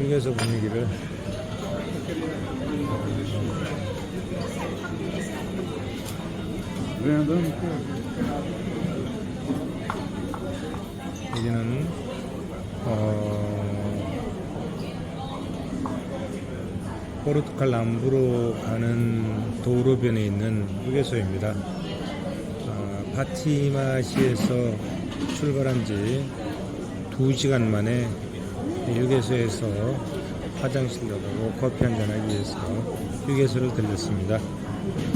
휴게소 분위기를 여기는 어, 포르투갈 남부로 가는 도로변에 있는 휴게소입니다. 어, 파티마시에서 출발한 지 2시간 만에 이 휴게소에서 화장실도 가고 커피 한잔 하기 위해서 휴게소를 들렸습니다.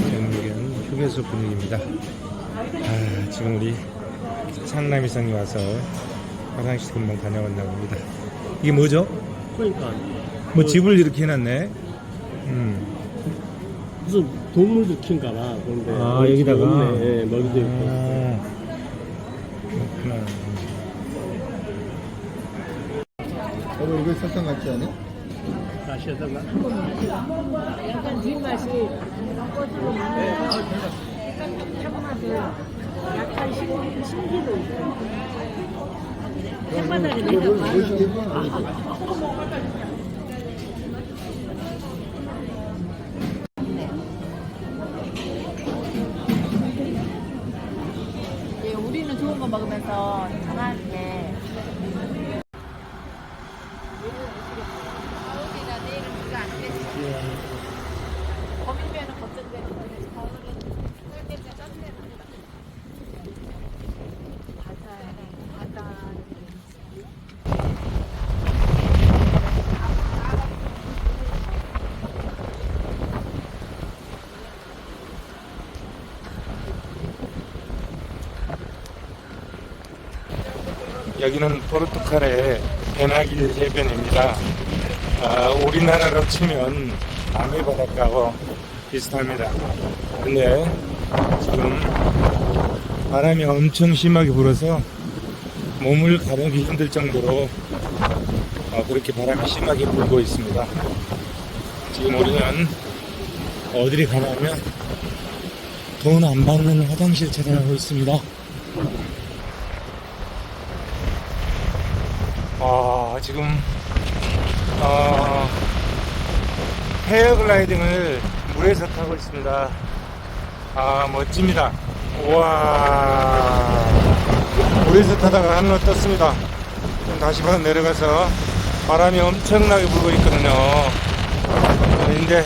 여기는 휴게소 분위기입니다. 아, 지금 우리 상남 이상이 와서 화장실 금방 다녀왔나 봅니다. 이게 뭐죠? 그러니까 뭐 집을 이렇게 해놨네. 음. 무슨 동물들 키운가 봐. 그런데 아, 여기다가? 없네. 예, 멀리도 있고. 아, 그렇구나. 여보 이거 설탕 같지 않아? 다시에다가 약간 뒷맛이 꽃으로 만나서 조금만 약간 신, 신기도 있어요. 햇바닥에 내가 멋있게 봐. 예, 우리는 좋은 거 먹으면서 편하게 거미면은 걱정돼. 가을은 꿀냄새 쩐내 난다. 바다, 바다. 여기는 포르투갈의 베나길 해변입니다. 아, 우리나라로 치면 남해 바닷가하고 비슷합니다. 근데 지금 바람이 엄청 심하게 불어서 몸을 가르기 힘들 정도로 어, 그렇게 바람이 심하게 불고 있습니다. 지금 우리는 어디를 가냐면 돈 안 받는 화장실 찾아가고 있습니다. 아, 지금, 어, 헤어글라이딩을 물에서 타고 있습니다. 아, 멋집니다. 우와. 물에서 타다가 하늘로 떴습니다. 다시 바로 내려가서 바람이 엄청나게 불고 있거든요. 근데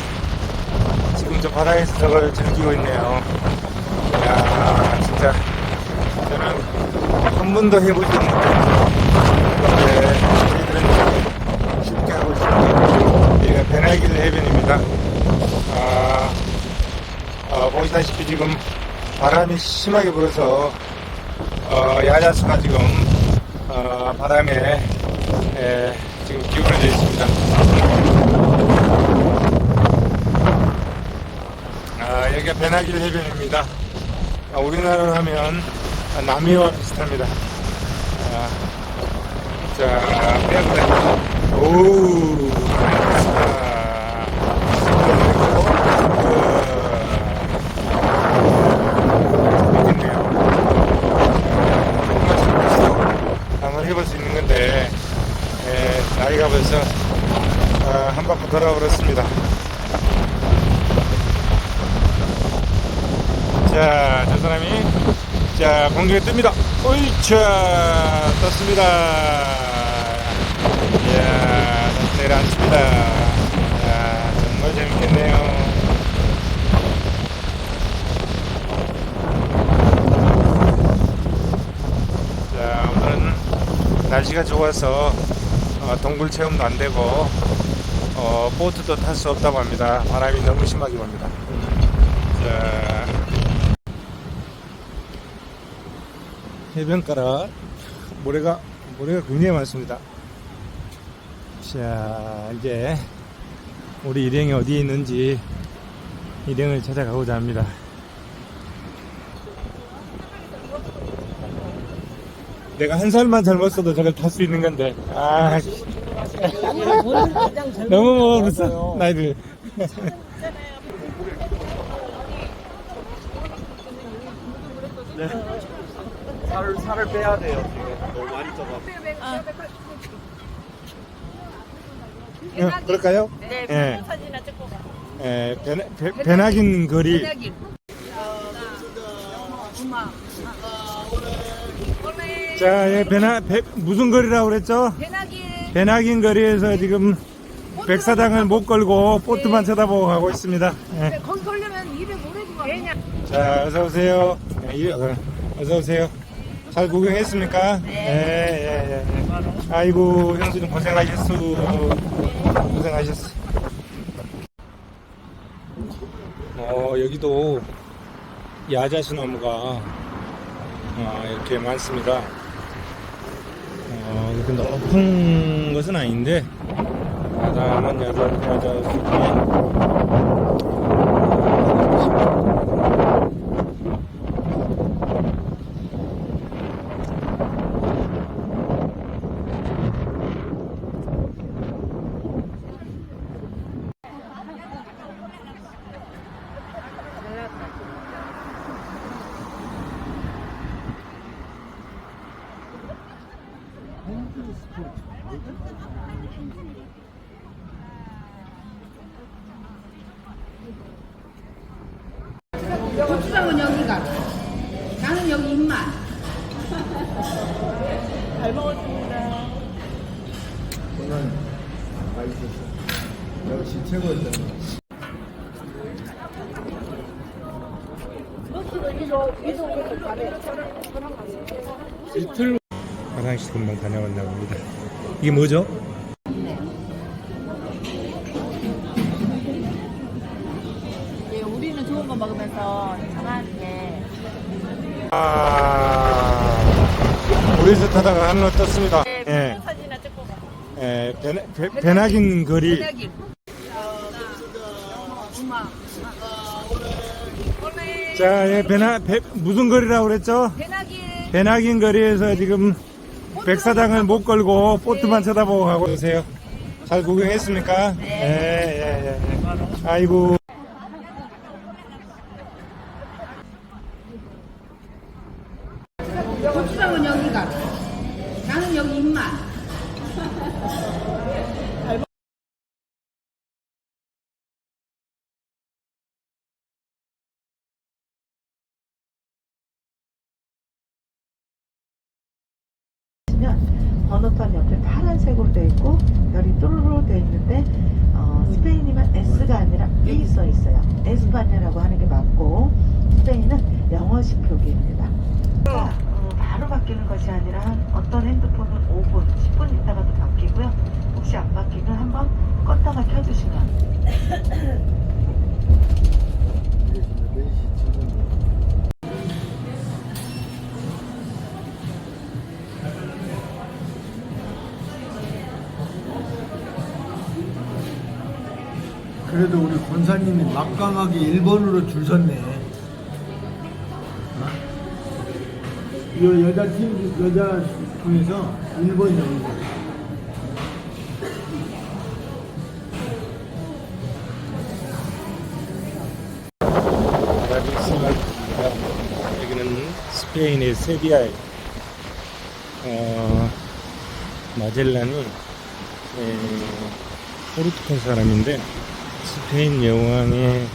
지금 저 바다에서 저걸 즐기고 있네요. 이야, 진짜. 저는 한 번도 해보지 못했는데. 네, 저희들은 쉽게 하고 있습니다. 여기가 베나길 해변입니다. 아, 어, 보시다시피 지금 바람이 심하게 불어서 어, 야자수가 지금 어, 바람에 에, 지금 기울어져 있습니다. 아, 여기가 베나길 해변입니다. 아, 우리나라로 하면 남해와 비슷합니다. 아, 자, 빼고 오, 한번 해볼 수 있는 건데, 벌써 아, 한 바퀴 돌아버렸습니다. 자, 저 사람이 자, 공중에 뜹니다. 오이차 떴습니다. 이야, 내려앉습니다. 이야, 정말 재밌겠네요. 자, 오늘은 날씨가 좋아서 어, 동굴 체험도 안 되고 어, 보트도 탈 수 없다고 합니다. 바람이 너무 심하게 옵니다. 자, 해변가라 모래가 모래가 굉장히 많습니다. 자 이제 우리 일행이 어디에 있는지 일행을 찾아가고자 합니다. 내가 한 살만 젊었어도 저걸 탈 수 있는 건데 아 씨. 너무 먹었어 나이를 살을 살을 빼야 돼요. 지금 너무 많이 쪄가지고. 어, 그럴까요? 네, 예. 사진이나 찍고 가. 에, 배, 배, 배낙인 거리 배나길. 자, 예, 배나, 배, 무슨 거리라고 그랬죠? 배나길. 배낙인 거리에서 지금 백사장을 못 걸고 보트만 쳐다보고 가고 있습니다. 예. 거기 걸려면 250원. 왜냐? 자, 어서 오세요. 예, 이- 어, 어서 오세요. 잘 구경했습니까? 네. 예, 예, 예. 아이고, 형수님 고생하셨어. 고생하셨어. 어, 여기도 야자수 나무가 어, 이렇게 많습니다. 어, 근데 높은 것은 아닌데, 아담한 야자, 야자수에 고추장은 여기 가. 나는 여기 입맛. 잘 먹었습니다. 저는 맛있었어. 역시 최고였잖아. 이틀 화장실 금방 다녀왔다고 합니다. 이게 뭐죠? 타다가 한로 떴습니다. 네, 예, 사진이나 찍고 가. 예, 배, 배, 배낙인 거리. 배나길. 자, 예, 배나, 배, 무슨 거리라고 그랬죠? 배나길. 배낙인 거리에서 지금 백사장을 못 걸고 보트만 쳐다보고 가고 계세요. 잘 구경했습니까? 예, 예, 예. 예. 아이고. 고추장은 여기가. 나는 여기 입맛. 보시면 번호판 옆에 파란색으로 되어 있고 열이 또르르 되어 있는데 어, 스페인이면 S가 아니라 B 써 있어요. 에스파냐라고 하는 게 맞고 스페인은 영어식 표기입니다. 자, 어, 바로 바뀌는 것이 아니라 한 어떤 핸드폰은 5분, 10분 있다가도 바뀌고요. 혹시 안 바뀌면 한번 껐다가 켜주시면 그래도 우리 권사님이 막강하게 1번으로 줄 섰네. 어? 이 여자 팀, 여자 중에서 1번이야, 1번. 아라비스가 여기는 스페인의 세비야에 어, 마젤란이 에, 포르투갈 사람인데 스페인 여왕의 에,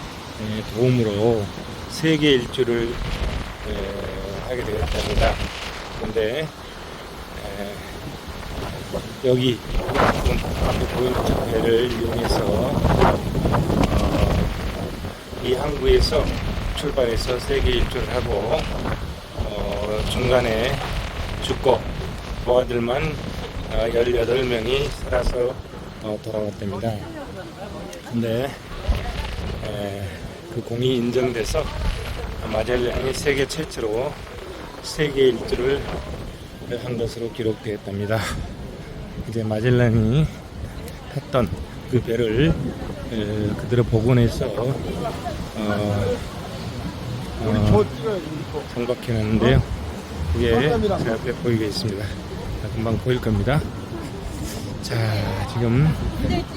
도움으로 세계 일주를 에, 하게 되었답니다. 근데 에, 여기 앞에 보이는 저 배를 이용해서 어, 이 항구에서 출발해서 세계 일주를 하고 어, 중간에 죽고 어, 18명이 살아서 어, 돌아왔답니다. 근데 에, 그 공이 인정돼서 마젤란이 세계 최초로 세계 일주를 한 것으로 기록되었답니다. 이제 마젤란이 탔던 그 배를 에, 그대로 복원해서 어, 어, 정박해놨는데요. 이게 제 앞에 보이게 있습니다. 자, 금방 보일 겁니다. 자, 지금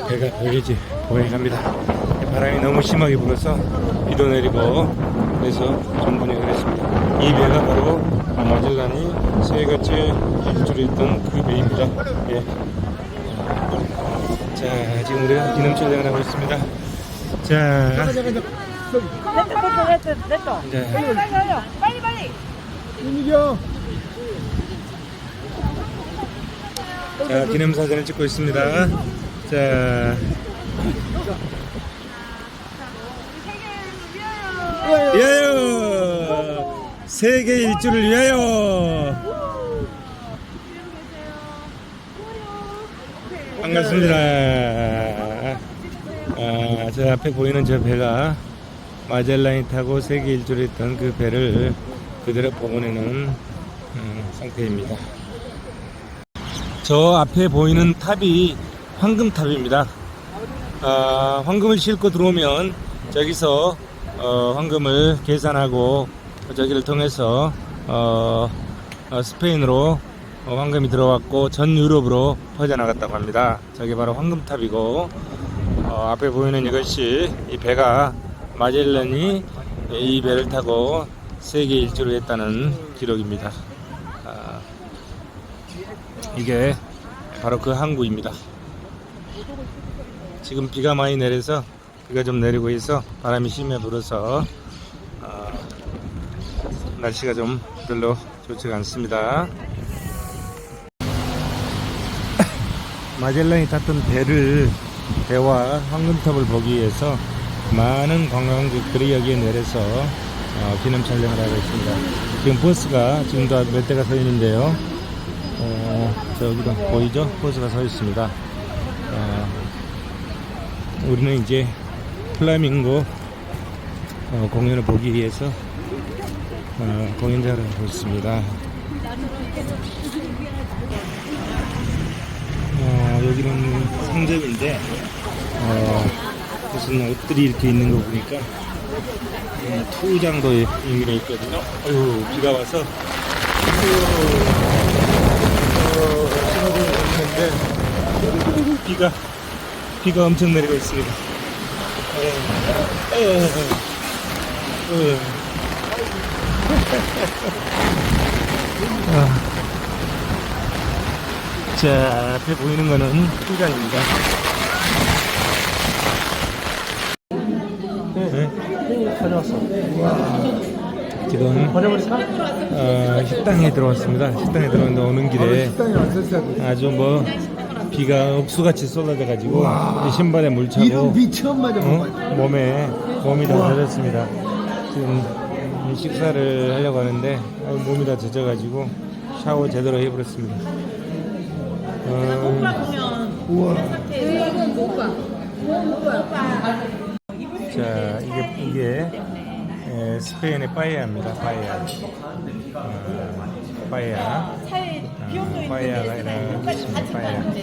배가 보이지, 보여갑니다. 바람이 너무 심하게 불어서 비도 내리고 그래서 전분이 그랬습니다. 이 배가 바로 마젤란이 세계째 일주를 했던 그 배입니다. 예. 자, 지금 우리가 기념 촬영을 하고 있습니다. 자, 이제 빨리 빨리. 이겨. 자, 기념 사진을 찍고 있습니다. 자, 위하여! 세계 일주를 위하여! 반갑습니다. 아, 저 앞에 보이는 저 배가 마젤란이 타고 세계 일주를 했던 그 배를 그대로 복원해놓은 음, 상태입니다. 저 앞에 보이는 탑이 황금탑입니다. 아, 황금을 싣고 들어오면 저기서 어, 황금을 계산하고 저기를 통해서 어, 어, 스페인으로 어, 황금이 들어왔고 전 유럽으로 퍼져나갔다고 합니다. 저게 바로 황금탑이고 어, 앞에 보이는 이것이 이 배가 마젤란이 이 배를 타고 세계 일주를 했다는 기록입니다. 아, 이게 바로 그 항구입니다. 지금 비가 많이 내려서 비가 좀 내리고 있어 바람이 심해 불어서 어, 날씨가 좀 별로 좋지가 않습니다. 마젤란이 탔던 배를 배와 황금탑을 보기 위해서 많은 관광객들이 여기에 내려서 어, 기념 촬영을 하고 있습니다. 지금 버스가 지금도 몇 대가 서 있는데요. 어, 저기도 보이죠? 버스가 서 있습니다. 어, 우리는 이제 플라밍고 어, 공연을 보기 위해서 어, 공연장을 하고 있습니다. 어, 여기는 상점인데 어, 무슨 옷들이 이렇게 있는 거 보니까 어, 투장도 의미가 있거든요. 어휴, 비가 와서 어, 신호등을 있는데 비가 비가 엄청 내리고 있습니다. 에, 에, 에, 에. 아. 자, 앞에 보이는 거는 투장입니다. 네? 가져왔어. 지 금 버려버릴까? 어, 식당에 들어왔습니다. 식당에 들어왔는데 오는 길에 돼. 아주 뭐 비가 억수같이 쏟아져 가지고 신발에 물 차고 어? 봐. 몸에 몸이 다 젖었습니다. 지금 이 식사를 하려고 하는데 어, 몸이 다 젖어가지고 샤워 제대로 해버렸습니다. 어, 자 이게 이게 에, 스페인의 빠에야입니다. 빠에야. 어, 빠에야. 어, 빠에야가 이렇게 있습니다. 빠에야.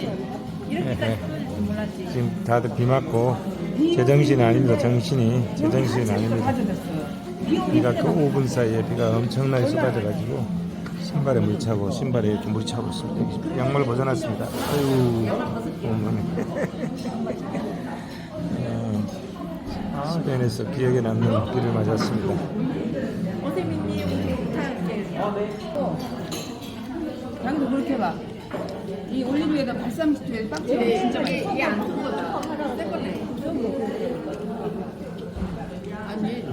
예, 예. 지금 다들 비 맞고 제정신이 아닙니다. 정신이 제정신이 아닙니다. 비가 그 5분 사이에 비가 엄청나게 쏟아져가지고 신발에 물 차고 신발에 이렇게 물이 차고 있습니다. 양말 벗어났습니다. 아유, 어머니. 어, 스페인에서 기억에 남는 비를 맞았습니다. 양도 그렇게 봐. 이 올리브에다 발사믹 빡쳐 진짜 맛있어. 이게 안 뜨거워. 아니.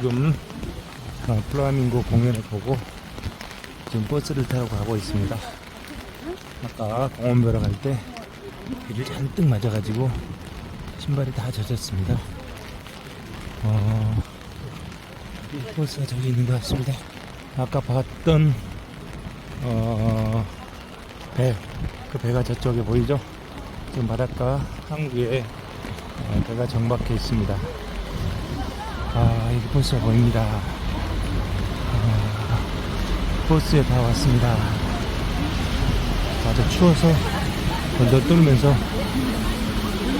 지금 어, 플라밍고 공연을 보고 지금 버스를 타고 가고 있습니다. 아까 공원 보러 갈 때 비를 잔뜩 맞아가지고 신발이 다 젖었습니다. 어, 이 버스가 저기 있는 것 같습니다. 아까 봤던 어, 배, 그 배가 저쪽에 보이죠? 지금 바닷가 항구에 어, 배가 정박해 있습니다. 아, 여기 버스가 보입니다. 아, 버스에 다 왔습니다. 아주 추워서 덜덜 떨면서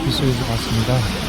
빗속에서 봤습니다.